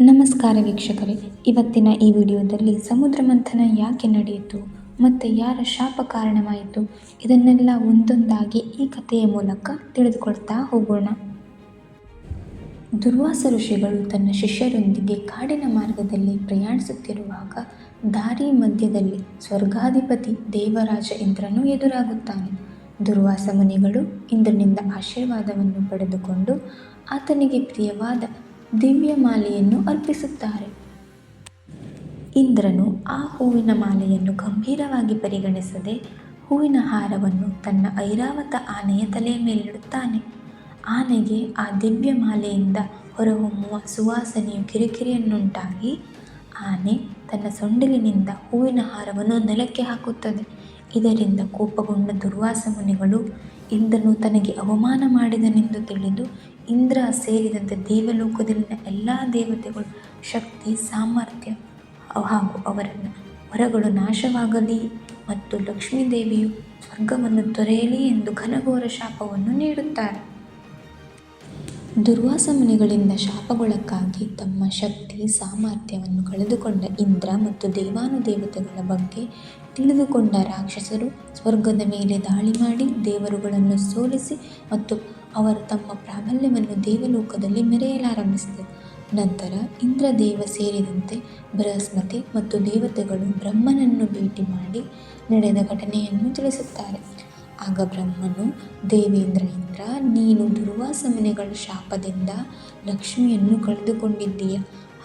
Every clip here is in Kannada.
ನಮಸ್ಕಾರ ವೀಕ್ಷಕರೇ. ಇವತ್ತಿನ ಈ ವಿಡಿಯೋದಲ್ಲಿ ಸಮುದ್ರ ಮಂಥನ ಯಾಕೆ ನಡೆಯಿತು, ಮತ್ತು ಯಾರ ಶಾಪ ಕಾರಣವಾಯಿತು, ಇದನ್ನೆಲ್ಲ ಒಂದೊಂದಾಗಿ ಈ ಕಥೆಯ ಮೂಲಕ ತಿಳಿದುಕೊಳ್ತಾ ಹೋಗೋಣ. ದುರ್ವಾಸ ಋಷಿಗಳು ತನ್ನ ಶಿಷ್ಯರೊಂದಿಗೆ ಕಾಡಿನ ಮಾರ್ಗದಲ್ಲಿ ಪ್ರಯಾಣಿಸುತ್ತಿರುವಾಗ ದಾರಿ ಮಧ್ಯದಲ್ಲಿ ಸ್ವರ್ಗಾಧಿಪತಿ ದೇವರಾಜ ಇಂದ್ರನು ಎದುರಾಗುತ್ತಾನೆ. ದುರ್ವಾಸ ಮುನಿಗಳು ಇಂದ್ರನಿಂದ ಆಶೀರ್ವಾದವನ್ನು ಪಡೆದುಕೊಂಡು ಆತನಿಗೆ ಪ್ರಿಯವಾದ ದಿವ್ಯ ಮಾಲೆಯನ್ನು ಅರ್ಪಿಸುತ್ತಾರೆ. ಇಂದ್ರನು ಆ ಹೂವಿನ ಮಾಲೆಯನ್ನು ಗಂಭೀರವಾಗಿ ಪರಿಗಣಿಸದೆ ಹೂವಿನ ಹಾರವನ್ನು ತನ್ನ ಐರಾವತ ಆನೆಯ ತಲೆಯ ಮೇಲಿಡುತ್ತಾನೆ ಆನೆಗೆ ಆ ದಿವ್ಯ ಮಾಲೆಯಿಂದ ಹೊರಹೊಮ್ಮುವ ಸುವಾಸನೆಯು ಕಿರಿಕಿರಿಯನ್ನುಂಟಾಗಿ ಆನೆ ತನ್ನ ಸೊಂಡಿಲಿನಿಂದ ಹೂವಿನ ಹಾರವನ್ನು ನೆಲಕ್ಕೆ ಹಾಕುತ್ತದೆ. ಇದರಿಂದ ಕೋಪಗೊಂಡ ದುರ್ವಾಸ ಮುನಿಗಳು ಇಂದ್ರನು ತನಗೆ ಅವಮಾನ ಮಾಡಿದನೆಂದು ತಿಳಿದು ಇಂದ್ರ ಸೇರಿದಂತೆ ದೇವಲೋಕದಲ್ಲಿನ ಎಲ್ಲ ದೇವತೆಗಳು ಶಕ್ತಿ, ಸಾಮರ್ಥ್ಯ ಹಾಗೂ ಅವರನ್ನು ವರಗಳು ನಾಶವಾಗಲಿ ಮತ್ತು ಲಕ್ಷ್ಮೀದೇವಿಯು ಸ್ವರ್ಗವನ್ನು ತೊರೆಯಲಿ ಎಂದು ಘನಘೋರ ಶಾಪವನ್ನು ನೀಡುತ್ತಾರೆ. ದುರ್ವಾಸ ಮುನಿಗಳಿಂದ ಶಾಪಗೊಳಕ್ಕಾಗಿ ತಮ್ಮ ಶಕ್ತಿ, ಸಾಮರ್ಥ್ಯವನ್ನು ಕಳೆದುಕೊಂಡ ಇಂದ್ರ ಮತ್ತು ದೇವಾನುದೇವತೆಗಳ ಬಗ್ಗೆ ತಿಳಿದುಕೊಂಡ ರಾಕ್ಷಸರು ಸ್ವರ್ಗದ ಮೇಲೆ ದಾಳಿ ಮಾಡಿ ದೇವರುಗಳನ್ನು ಸೋಲಿಸಿ ಮತ್ತು ಅವರು ತಮ್ಮ ಪ್ರಾಬಲ್ಯವನ್ನು ದೇವಲೋಕದಲ್ಲಿ ಮೆರೆಯಲಾರಂಭಿಸಿದರು. ನಂತರ ಇಂದ್ರದೇವ ಸೇರಿದಂತೆ ಬೃಹಸ್ಪತಿ ಮತ್ತು ದೇವತೆಗಳು ಬ್ರಹ್ಮನನ್ನು ಭೇಟಿ ಮಾಡಿ ನಡೆದ ಘಟನೆಯನ್ನು ತಿಳಿಸುತ್ತಾರೆ. ಆಗ ಬ್ರಹ್ಮನು, ದೇವೇಂದ್ರ ಇಂದ್ರ, ನೀನು ದುರ್ವಾಸ ಮುನಿಗಳ ಶಾಪದಿಂದ ಲಕ್ಷ್ಮಿಯನ್ನು ಕಳೆದುಕೊಂಡಿದ್ದೀಯ.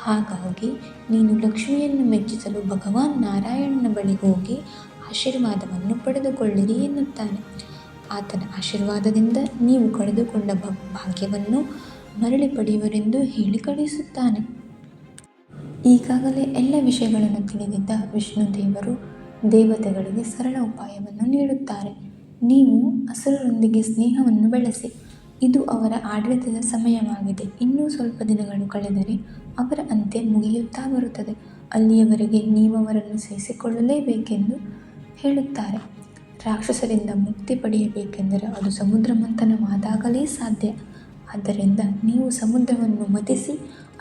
ಹಾಗಾಗಿ ನೀನು ಲಕ್ಷ್ಮಿಯನ್ನು ಮೆಚ್ಚಿಸಲು ಭಗವಾನ್ ನಾರಾಯಣನ ಬಳಿ ಹೋಗಿ ಆಶೀರ್ವಾದವನ್ನು ಪಡೆದುಕೊಳ್ಳಿರಿ ಎನ್ನುತ್ತಾನೆ. ಆತನ ಆಶೀರ್ವಾದದಿಂದ ನೀವು ಕಳೆದುಕೊಂಡ ಭಾಗ್ಯವನ್ನು ಮರಳಿ ಪಡೆಯುವರೆಂದು ಹೇಳಿ ಕಳುಹಿಸುತ್ತಾನೆ. ಈಗಾಗಲೇ ಎಲ್ಲ ವಿಷಯಗಳನ್ನು ತಿಳಿದಿದ್ದ ವಿಷ್ಣು ದೇವರು ದೇವತೆಗಳಿಗೆ ಸರಳ ಉಪಾಯವನ್ನು ನೀಡುತ್ತಾರೆ. ನೀವು ಅಸುರರೊಂದಿಗೆ ಸ್ನೇಹವನ್ನು ಬೆಳೆಸಿ. ಇದು ಅವರ ಆಡಳಿತದ ಸಮಯವಾಗಿದೆ. ಇನ್ನೂ ಸ್ವಲ್ಪ ದಿನಗಳು ಕಳೆದರೆ ಅವರ ಅಂತ್ಯ ಮುಗಿಯುತ್ತಾ ಬರುತ್ತದೆ. ಅಲ್ಲಿಯವರೆಗೆ ನೀವು ಅವರನ್ನು ಸಹಿಸಿಕೊಳ್ಳಲೇಬೇಕೆಂದು ಹೇಳುತ್ತಾರೆ. ರಾಕ್ಷಸರಿಂದ ಮುಕ್ತಿ ಪಡೆಯಬೇಕೆಂದರೆ ಅದು ಸಮುದ್ರ ಮಂಥನವಾದಾಗಲೇ ಸಾಧ್ಯ. ಆದ್ದರಿಂದ ನೀವು ಸಮುದ್ರವನ್ನು ಮತಿಸಿ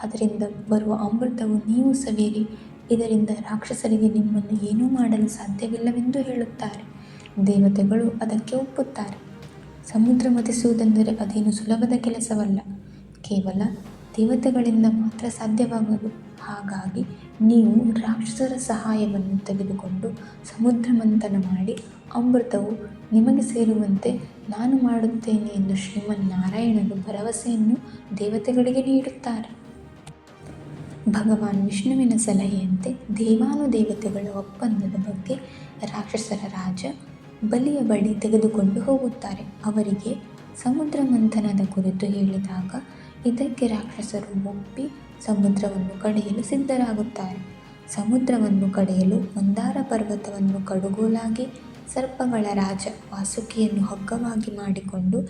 ಅದರಿಂದ ಬರುವ ಅಮೃತವು ನೀವು ಸವಿಯಿರಿ. ಇದರಿಂದ ರಾಕ್ಷಸರಿಗೆ ನಿಮ್ಮನ್ನು ಏನೂ ಮಾಡಲು ಸಾಧ್ಯವಿಲ್ಲವೆಂದು ಹೇಳುತ್ತಾರೆ. ದೇವತೆಗಳು ಅದಕ್ಕೆ ಒಪ್ಪುತ್ತಾರೆ. ಸಮುದ್ರ ಮತಿಸುವುದೆಂದರೆ ಅದೇನು ಸುಲಭದ ಕೆಲಸವಲ್ಲ. ಕೇವಲ ದೇವತೆಗಳಿಂದ ಮಾತ್ರ ಸಾಧ್ಯವಾಗದು ಹಾಗಾಗಿ ನೀವು ರಾಕ್ಷಸರ ಸಹಾಯವನ್ನು ತೆಗೆದುಕೊಂಡು ಸಮುದ್ರ ಮಂಥನ ಮಾಡಿ ಅಮೃತವು ನಿಮಗೆ ಸೇರುವಂತೆ ನಾನು ಮಾಡುತ್ತೇನೆ ಎಂದು ಶ್ರೀಮನ್ನಾರಾಯಣನು ಭರವಸೆಯನ್ನು ದೇವತೆಗಳಿಗೆ ನೀಡುತ್ತಾರೆ. ಭಗವಾನ್ ವಿಷ್ಣುವಿನ ಸಲಹೆಯಂತೆ ದೇವಾನುದೇವತೆಗಳ ಒಪ್ಪಂದದ ಬಗ್ಗೆ ರಾಕ್ಷಸರ ರಾಜ ಬಲಿಯ ಬಳಿ ತೆಗೆದುಕೊಂಡು ಹೋಗುತ್ತಾರೆ. ಅವರಿಗೆ ಸಮುದ್ರ ಮಂಥನದ ಕುರಿತು ಹೇಳಿದಾಗ ಇದಕ್ಕೆ ರಾಕ್ಷಸರು ಒಪ್ಪಿ ಸಮುದ್ರವನ್ನು ಕಡೆಯಲು ಸಿದ್ಧರಾಗುತ್ತಾರೆ. ಸಮುದ್ರವನ್ನು ಕಡೆಯಲು ಮಂದಾರ ಪರ್ವತವನ್ನು ಕಡುಗೋಲಾಗಿ ಸರ್ಪಗಳ ರಾಜ ವಾಸುಕಿಯನ್ನು ಹಗ್ಗವಾಗಿ ಮಾಡಿಕೊಂಡು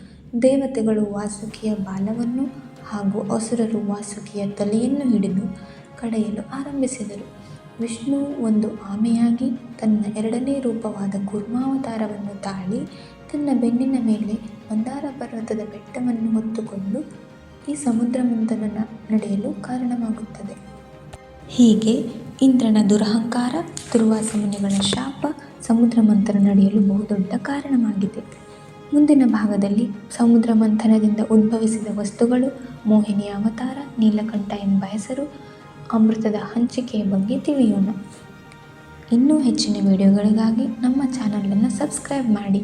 ದೇವತೆಗಳು ವಾಸುಕಿಯ ಬಾಲವನ್ನು ಹಾಗೂ ಅಸುರರು ವಾಸುಕಿಯ ತಲೆಯನ್ನು ಹಿಡಿದು ಕಡೆಯಲು ಆರಂಭಿಸಿದರು. ವಿಷ್ಣು ಒಂದು ಆಮೆಯಾಗಿ ತನ್ನ ಎರಡನೇ ರೂಪವಾದ ಕೂರ್ಮಾವತಾರವನ್ನು ತಾಳಿ ತನ್ನ ಬೆನ್ನಿನ ಮೇಲೆ ಮಂದಾರ ಪರ್ವತದ ಬೆಟ್ಟವನ್ನು ಹೊತ್ತುಕೊಂಡು ಈ ಸಮುದ್ರ ಮಂಥನ ನಡೆಯಲು ಕಾರಣವಾಗುತ್ತದೆ. ಹೀಗೆ ಇಂದ್ರನ ದುರಹಂಕಾರ, ದುರ್ವಾಸ ಮುನಿಗಳ ಶಾಪ ಸಮುದ್ರ ಮಂಥನ ನಡೆಯಲು ಬಹುದೊಡ್ಡ ಕಾರಣವಾಗಿದೆ. ಮುಂದಿನ ಭಾಗದಲ್ಲಿ ಸಮುದ್ರ ಮಂಥನದಿಂದ ಉದ್ಭವಿಸಿದ ವಸ್ತುಗಳು, ಮೋಹಿನಿಯ ಅವತಾರ, ನೀಲಕಂಠ ಎಂಬ ಹೆಸರು ಅಮೃತದ ಹಂಚಿಕೆಯ ಬಗ್ಗೆ ತಿಳಿಯೋಣ. ಇನ್ನೂ ಹೆಚ್ಚಿನ ವಿಡಿಯೋಗಳಿಗಾಗಿ ನಮ್ಮ ಚಾನಲನ್ನು ಸಬ್ಸ್ಕ್ರೈಬ್ ಮಾಡಿ.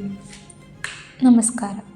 ನಮಸ್ಕಾರ.